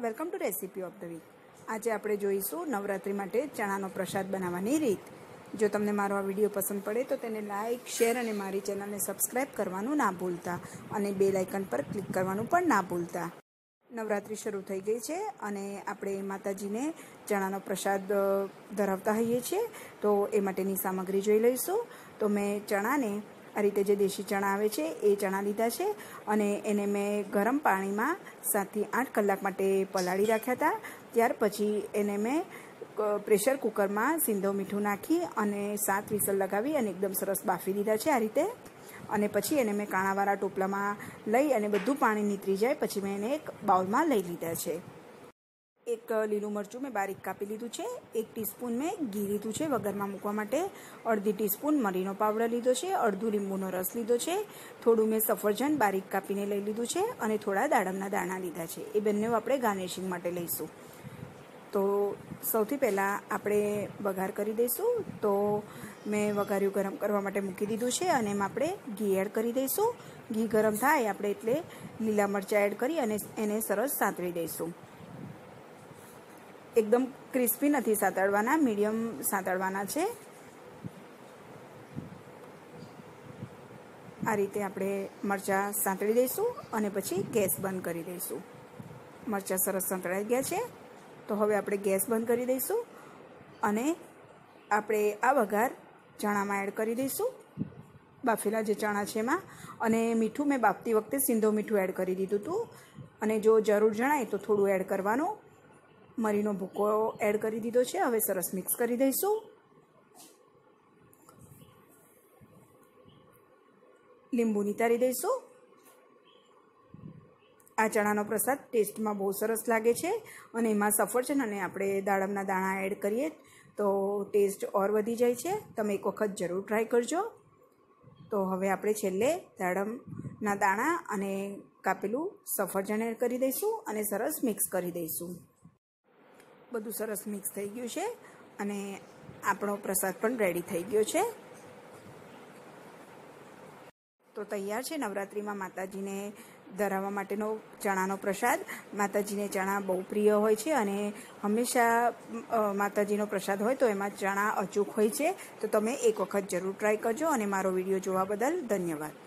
Welcome to recipe of the week. આજે આપણે જોઈશું નવરાત્રિ માટે ચણાનો પ્રસાદ બનાવવાની રીત. જો તમને મારો આ વીડિયો પસંદ પડે તો તેને લાઇક શેર અને મારી ચેનલને સબસ્ક્રાઈબ કરવાનું ના ભૂલતા. અને બે લાઇકન પર ક્લિક કરવાનું પણ ના ભૂલતા. નવરાત્રિ શરૂ થઈ ગઈ છે અને આપણે માતાજીને ચણાનો પ્રસાદ ધરાવતા હોઈએ છીએ. તો એ માટેની સામગ્રી જોઈ લઈશું. તો મેં ચણાને આ રીતે જે દેશી ચણા આવે છે, એ ચણા લીધા છે અને એને મેં ગરમ પાણીમાં સાતથી આઠ કલાક માટે પલાળી રાખ્યા હતા. ત્યાર પછી એને મેં પ્રેશર કુકરમાં સિંધો મીઠું નાખી અને સાત વિસલ લગાવી અને એકદમ સરસ બાફી દીધા છે આ રીતે. અને પછી એને મેં કાણાવાળા ટોપલામાં લઈ અને બધું પાણી નીતરી જાય, પછી મેં એને એક બાઉલમાં લઈ લીધા છે. એક લીલું મરચું મેં બારીક કાપી લીધું છે, એક ટીસ્પૂન મેં ઘી લીધું છે વઘારમાં મૂકવા માટે, અડધી ટીસ્પૂન મરીનો પાવડર લીધો છે, અડધું લીંબુનો રસ લીધો છે, થોડું મેં સફરજન બારીક કાપીને લઈ લીધું છે અને થોડા દાડમના દાણા લીધા છે. એ બંને આપણે ગાર્નિશિંગ માટે લઈશું. તો સૌથી પહેલાં આપણે વઘાર કરી દઈશું. તો મેં વઘાર્યું ગરમ કરવા માટે મૂકી દીધું છે અને એમાં આપણે ઘી એડ કરી દઈશું. ઘી ગરમ થાય, આપણે એટલે લીલા મરચાં એડ કરી અને એને સરસ સાંતળી દઈશું. એકદમ ક્રિસ્પી નથી સાંતળવાના મીડિયમ સાંતળવાના છે. આ રીતે આપણે મરચાં સાંતળી દઈશું અને પછી ગેસ બંધ કરી દઈશું. મરચાં સરસ સાંતળાઈ ગયા છે. તો હવે આપણે ગેસ બંધ કરી દઈશું અને આપણે આ વઘાર ચણામાં એડ કરી દઈશું. બાફેલા જે ચણા છે એમાં. અને મીઠું મેં બાફતી વખતે સિંધો મીઠું એડ કરી દીધું હતું. અને જો જરૂર જણાય તો થોડું એડ કરવાનું. મરીનો ભૂકો એડ કરી દીધો છે. હવે સરસ મિક્સ કરી દઈશું. લીંબુ નિતારી દઈશું. આ ચણાનો પ્રસાદ ટેસ્ટમાં બહુ સરસ લાગે છે અને એમાં સફરજન અને આપણે દાડમના દાણા એડ કરીએ તો ટેસ્ટ ઓર વધી જાય છે. તમે એક વખત જરૂર ટ્રાય કરજો. તો હવે આપણે છેલ્લે દાડમના દાણા અને કાપેલું સફરજન એડ કરી દઈશું અને સરસ મિક્સ કરી દઈશું. બધું સરસ મિક્સ થઈ ગયું છે અને આપણો પ્રસાદ પણ રેડી થઈ ગયો છે. તો તૈયાર છે નવરાત્રિમાં માતાજીને ધરાવવા માટેનો ચણાનો પ્રસાદ. માતાજીને ચણા બહુ પ્રિય હોય છે અને હંમેશા માતાજીનો પ્રસાદ હોય તો એમાં ચણા અચૂક હોય છે. તો તમે એક વખત જરૂર ટ્રાય કરજો અને મારો વીડિયો જોવા બદલ ધન્યવાદ.